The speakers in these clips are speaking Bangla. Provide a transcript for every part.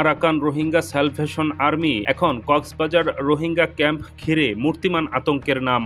আরাকান রোহিঙ্গা স্যালভেশন আর্মি, এখন কক্সবাজার রোহিঙ্গা ক্যাম্প ঘিরে মূর্তিমান আতঙ্কের নাম।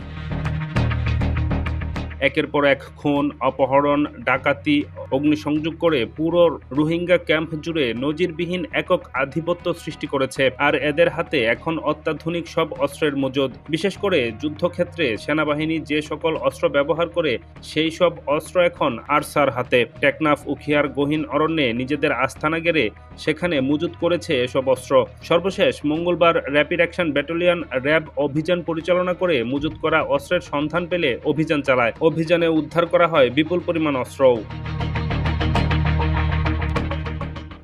একের পর এক খুন, অপহরণ, ডাকাতি, অগ্নিসংযোগ করে পুরো রোহিঙ্গা ক্যাম্প জুড়ে নজিরবিহীন একক আধিপত্য সৃষ্টি করেছে, আর এদের হাতে এখন অত্যাধুনিক সব অস্ত্রের মজুদ। বিশেষ করে যুদ্ধক্ষেত্রে সেনাবাহিনী যে সকল অস্ত্র ব্যবহার করে, সেই সব অস্ত্র এখন আরসার হাতে। টেকনাফ, উখিয়ার, গহীন অরণ্যে নিজেদের আস্থানা গেড়ে সেখানে মজুত করেছে এসব অস্ত্র। সর্বশেষ মঙ্গলবার র্যাপিড অ্যাকশন ব্যাটালিয়ন র্যাব অভিযান পরিচালনা করে মজুত করা অস্ত্রের সন্ধান পেলে অভিযান চালায়। অভিযানে উদ্ধার করা হয় বিপুল পরিমাণ অস্ত্রও।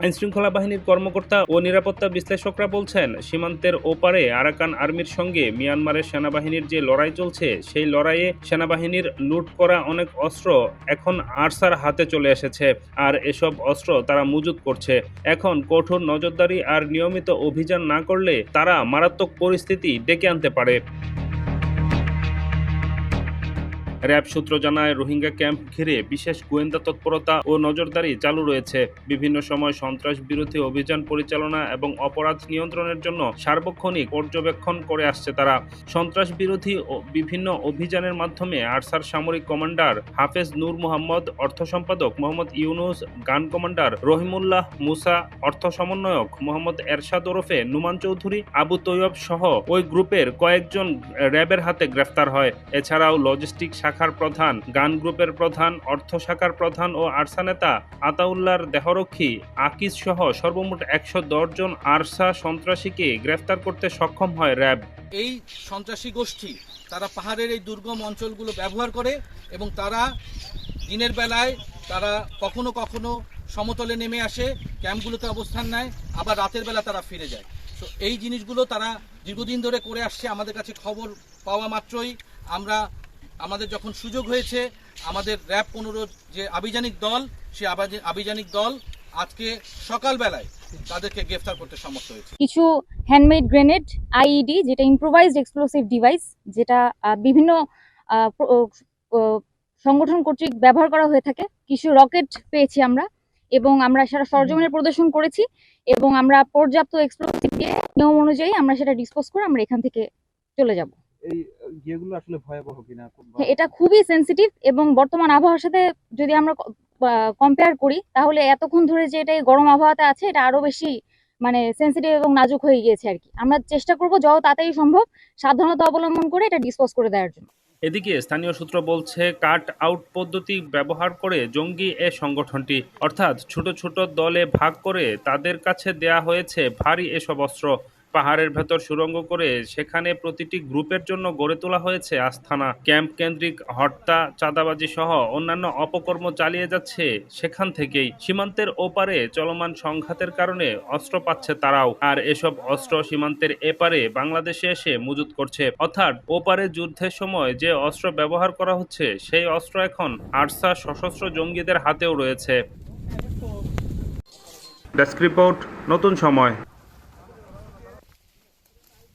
আইনশৃঙ্খলা বাহিনীর কর্মকর্তা ও নিরাপত্তা বিশ্লেষকরা বলছেন, সীমান্তের ওপারে আরাকান আর্মির সঙ্গে মিয়ানমারের সেনাবাহিনীর যে লড়াই চলছে, সেই লড়াইয়ে সেনাবাহিনীর লুট করা অনেক অস্ত্র এখন আরসার হাতে চলে এসেছে। আর এসব অস্ত্র তারা মজুত করছে। এখন কঠোর নজরদারি আর নিয়মিত অভিযান না করলে তারা মারাত্মক পরিস্থিতি ডেকে আনতে পারে। র্যাব সূত্র জানায়, রোহিঙ্গা ক্যাম্প ঘিরে বিশেষ গোয়েন্দা তৎপরতা ও নজরদারি চালু রয়েছে। বিভিন্ন সময় সন্ত্রাস বিরোধী অভিযান পরিচালনা এবং অপরাধ নিয়ন্ত্রণের জন্য সার্বক্ষণিক পর্যবেক্ষণ করে আসছে তারা। সন্ত্রাস বিরোধী ও বিভিন্ন অভিযানের মাধ্যমে আরসার সামরিক কমান্ডার হাফেজ নূর মোহাম্মদ, অর্থ সম্পাদক মোহাম্মদ ইউনুস, গান কমান্ডার রহিমুল্লাহ মুসা, অর্থ সমন্বয়ক মোহাম্মদ এরশাদ ওরফে নুমান চৌধুরী, আবু তৈয়ব সহ ওই গ্রুপের কয়েকজন র্যাবের হাতে গ্রেফতার হয়। এছাড়াও লজিস্টিক শাখার প্রধান, গান গ্রুপের প্রধান, অর্থ শাখার প্রধান ও আরসা নেতা আতাউল্লাহর দেহরক্ষী আকিজ সহ সর্বমোট একশো জন আরসা সন্ত্রাসীকে গ্রেফতার করতে সক্ষম হয় র্যাব। এই সন্ত্রাসী গোষ্ঠী তারা পাহাড়ের এই দুর্গম অঞ্চলগুলো ব্যবহার করে এবং তারা দিনের বেলায় তারা কখনো কখনো সমতলে নেমে আসে, ক্যাম্পগুলোতে অবস্থান নেয়, আবার রাতের বেলা তারা ফিরে যায়। তো এই জিনিসগুলো তারা দীর্ঘদিন ধরে করে আসছে। আমাদের কাছে খবর পাওয়া মাত্রই আমরা আমাদের যখন সুযোগ হয়েছে, আমাদের র্যাব পনেরো যে আভিযানিক দল, সে আভিযানিক দল আজকে সকালবেলায় তাদেরকে গ্রেফতার করতে সমর্থ হয়েছে। কিছু হ্যান্ডমেড গ্রেনেড আইইডি যেটা ইম্প্রোভাইজড এক্সপ্লোসিভ ডিভাইস যেটা বিভিন্ন সংগঠন কর্তৃক ব্যবহার করা হয়ে থাকে। কিছু রকেট পেয়েছি আমরা এবং আমরা সেটা সরজমিনে প্রদর্শন করেছি এবং আমরা পর্যাপ্ত এক্সপ্লোসিভ দিয়ে নিয়ম অনুযায়ী আমরা সেটা ডিসপোজ করে আমরা এখান থেকে চলে যাব। এই ইয়েগুলো আসলে ভয়াবহ কিনা? হ্যাঁ, এটা খুবই সেনসিটিভ এবং বর্তমান আবহাওয়ার সাথে যদি আমরা কম্পেয়ার করি তাহলে এতক্ষণ ধরে যে এটা এই গরম আবহাওয়াতে আছে এটা আরও বেশি মানে সেনসিটিভ এবং নাজুক হয়ে গিয়েছে আর কি। আমরা চেষ্টা করব যত তাড়াতাড়ি সম্ভব সাবধানতা অবলম্বন করে এটা ডিসপোজ করে দেওয়ার জন্য। এদিকে স্থানীয় সূত্র বলছে কাট আউট পদ্ধতি ব্যবহার করে জঙ্গি এ সংগঠনটি অর্থাৎ ছোট ছোট দলে ভাগ করে তাদের কাছে দেয়া হয়েছে ভারী এসব অস্ত্র। পাহাড়ের ভেতর সুড়ঙ্গ করে সেখানে প্রতিটি গ্রুপের জন্য গড়ে তোলা হয়েছে আস্থানা। ক্যাম্প কেন্দ্রিক হত্যা চাঁদাবাজি সহ অন্যান্য অপকর্ম চালিয়ে যাচ্ছে সেখান থেকেই। সীমান্তের ওপারে চলমান সংঘাতের কারণে অস্ত্র পাচ্ছে তারাও। আর এসব অস্ত্র সীমান্তের এপারে বাংলাদেশে এসে মজুত করছে। অর্থাৎ ওপারে যুদ্ধের সময় যে অস্ত্র ব্যবহার করা হচ্ছে, সেই অস্ত্র এখন আরসা সশস্ত্র জঙ্গিদের হাতেও রয়েছে। ডেস্ক রিপোর্ট, নতুন সময়।